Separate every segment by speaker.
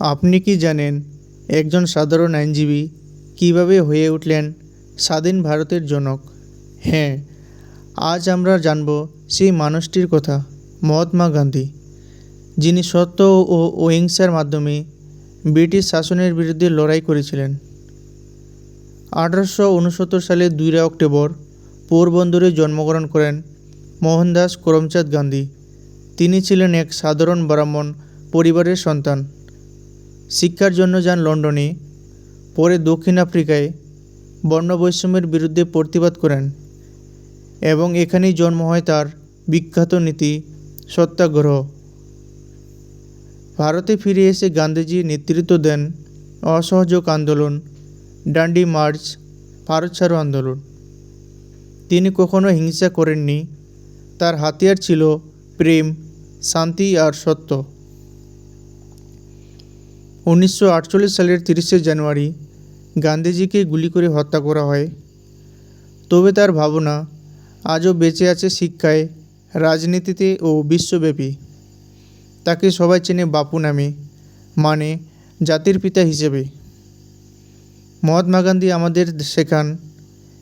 Speaker 1: আপনি কি জানেন একজন সাধারণ আইনজীবী কীভাবে হয়ে উঠলেন স্বাধীন ভারতের জনক? হ্যাঁ আজ আমরা জানব সেই মানুষটির কথা, মহাত্মা গান্ধী। যিনি সত্য ও অহিংসার মাধ্যমে ব্রিটিশ শাসনের বিরুদ্ধে লড়াই করেছিলেন। আঠারোশো উনসত্তর সালের দুইরা অক্টোবর পোরবন্দরে জন্মগ্রহণ করেন মোহনদাস করমচাঁদ গান্ধী। তিনি ছিলেন এক সাধারণ ব্রাহ্মণ পরিবারের সন্তান। শিক্ষার জন্য যান লন্ডনে, পরে দক্ষিণ আফ্রিকায় বর্ণবৈষম্যের বিরুদ্ধে প্রতিবাদ করেন এবং এখানেই জন্ম হয় তার বিখ্যাত নীতি সত্যাগ্রহ। ভারতে ফিরে এসে গান্ধীজি নেতৃত্ব দেন অসহযোগ আন্দোলন, ডান্ডি মার্চ, ভারত ছাড়ো আন্দোলন। তিনি কখনো হিংসা করেননি, তার হাতিয়ার ছিল প্রেম, শান্তি আর সত্য। উনিশশো আটচল্লিশ সালের তিরিশে জানুয়ারি গান্ধীজিকে গুলি করে হত্যা করা হয়। তবে তার ভাবনা আজও বেঁচে আছে শিক্ষায়, রাজনীতিতে ও বিশ্বব্যাপী। তাকে সবাই চেনে বাপু নামে মানে জাতির পিতা হিসেবে। মহাত্মা গান্ধী আমাদের শেখান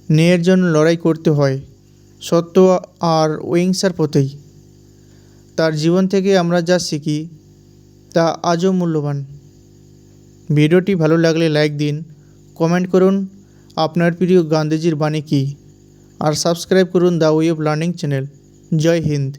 Speaker 1: ন্যায়ের জন্য লড়াই করতে হয়, সত্য আর অহিংসার পথেই। তার জীবন থেকে আমরা যা শিখি, তা আজও মূল্যবান। ভিডিওটি ভালো লাগলে লাইক দিন, কমেন্ট করুন আপনার প্রিয় গান্ধীজির বাণী কী, আর সাবস্ক্রাইব করুন the way of learning channel. Jai Hind.